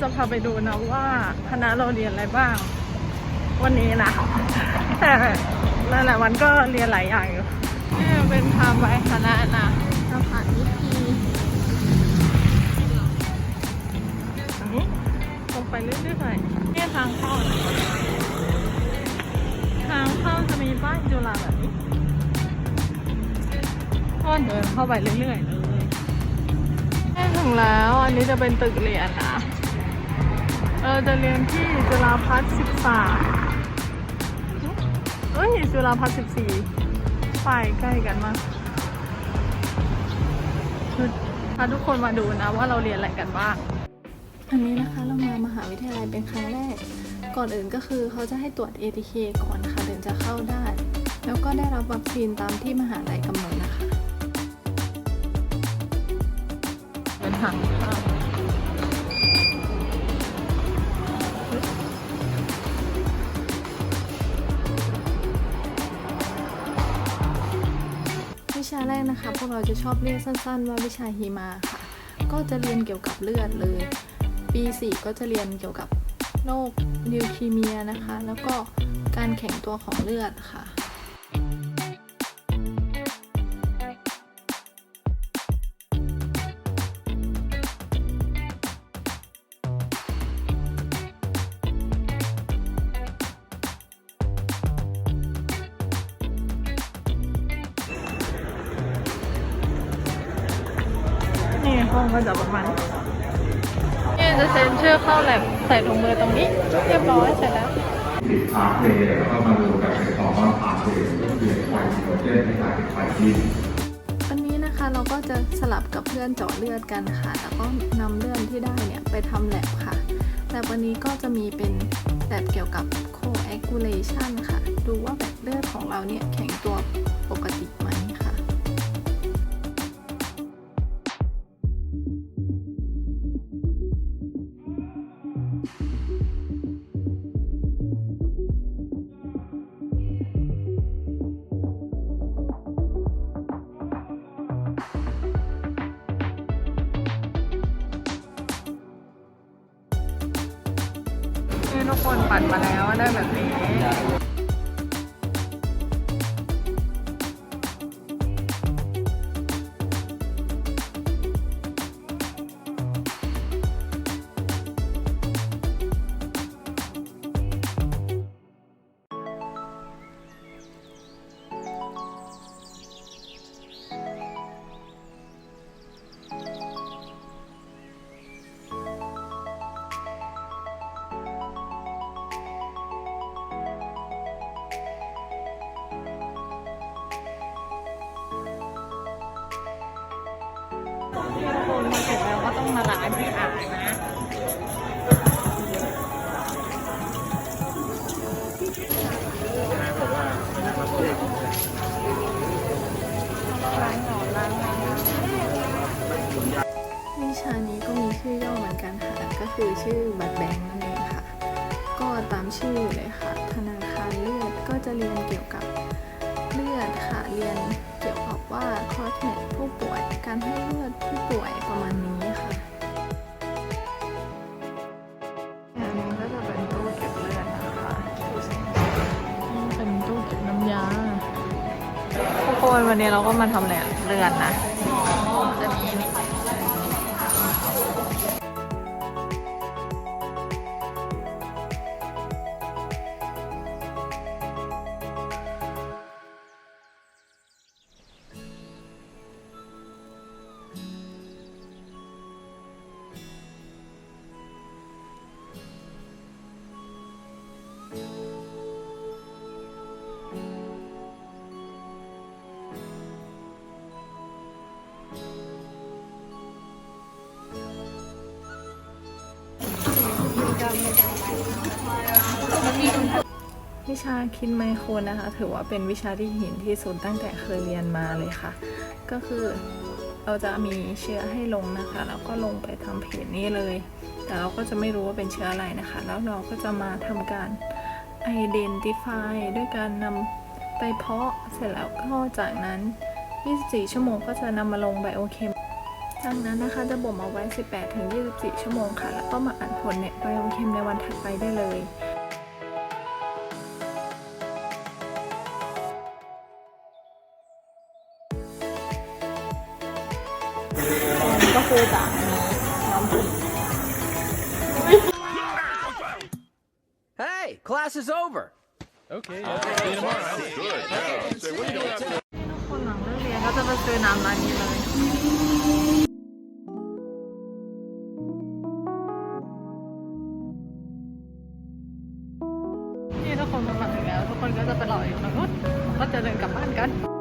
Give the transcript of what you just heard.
จะพาไปดูนะว่าคณะเราเรียนอะไรบ้าง วันนี้นะ แต่หลายๆวันก็เรียนหลายอย่างอยู่นี่เป็นทางไปคณะนะสถานวิธีนี้ลงไปเรื่อยๆนี่ทางเข้านะทางเข้าจะมีบ้านจุฬาแบบนี้ก็เดินเข้าไปเรื่อยๆเลยถึงแล้ว อันนี้จะเป็นตึกเรียนนะ เออจะเรียนที่จุฬาพัฒน์สิบสามเอ้ยจุฬาพัฒน์สิบสี่ไปใกล้กันมากคือพาทุกคนมาดูนะว่าเราเรียนอะไรกันบ้างอันนี้นะคะเรามามหาวิทยาลัยเป็นครั้งแรก ก่อนอื่นก็คือเขาจะให้ตรวจ ATK ก่อนค่ะถึงจะเข้าได้ แล้วก็ได้รับวัคซีนตามที่มหาลัยกำหนดนะคะเป็นทางเข้า ชาแรกนะคะ พวกเราจะชอบเรียกสั้น ๆ ว่าวิชาฮีมาค่ะ ก็จะเรียนเกี่ยวกับเลือดเลย ปี 4 ก็จะเรียนเกี่ยวกับโรคลิวคีเมียนะคะ แล้วก็การแข็งตัวของเลือดค่ะ ห้องก็จะประมาณนี้นี่จะเซ็นชื่อเข้าแลบใส่ถุงมือตรงนี้เรียบร้อยเสร็จแล้วติดพาร์ทเวย์แล้วก็มารวมกับเป็นของต้อนพาร์ทเวย์ก็คือไฟโปรเจนให้กลายเป็นไฟที่วันนี้นะคะเราก็จะสลับกับเพื่อนเจาะเลือดกันค่ะแล้วก็นำเลือดที่ได้เนี่ยไปทำแลบค่ะแลบวันนี้ก็จะมีเป็นแลบเกี่ยวกับ coagulation ค่ะ ดูว่าแบบเลือดของเราเนี่ยแข็งตัวปกติ ทุกคนปั่นมาแล้วได้แบบนี้ ที่ทุกคนมาถึงแล้วก็ต้องมาล้างที่อ่างนะล้างก่อร้างล้างล้างวิชานี้ก็มีชื่อย่อเหมือนกันค่ะ ก็คือชื่อบัตรแบงค์นั่นเองค่ะ ก็ตามชื่อเลยค่ะ ธนาคารเลือดก็จะเรียนเกี่ยวกับเลือดค่ะ เรียนเกี่ยวกับว่าคอสเมตผู้ป่วยการให้เลือด ผู้ป่วยประมาณนี้ค่ะอันนี้ก็จะเป็นตู้เก็บเลือดนะคะนี่เป็นตู้เก็บน้ำยาทุกคนวันนี้เราก็มาทำแหละเลือดนะจะ วิชาคินไมโครนะคะ ถือว่าเป็นวิชาที่หินที่สุดตั้งแต่เคยเรียนมาเลยค่ะ ก็คือเราจะมีเชื้อให้ลงนะคะแล้วก็ลงไปทำเพจนี้เลย แต่เราก็จะไม่รู้ว่าเป็นเชื้ออะไรนะคะ แล้วเราก็จะมาทำการ identify ด้วยการนำไปเพาะเสร็จแล้วก็จากนั้น 24 ชั่วโมงก็จะนำมาลงไบโอเคมดังนั้นนะคะจะบ่มเอาไว้ 18-24 ชั่วโมงค่ะ แล้วก็มาอ่านผลเนี่ยไบโอเคมในวันถัดไปได้เลย ก็คือจากน้ำผึ้ง Hey, class is over. คนหลังเลิกเรียนก็จะไปซื้อน้ำร้านนี้เลยนี่ทุกคนมาถึงแล้ว ทุกคนก็จะไปรออยู่ตรงนู้นผมก็จะเดินกลับบ้านกัน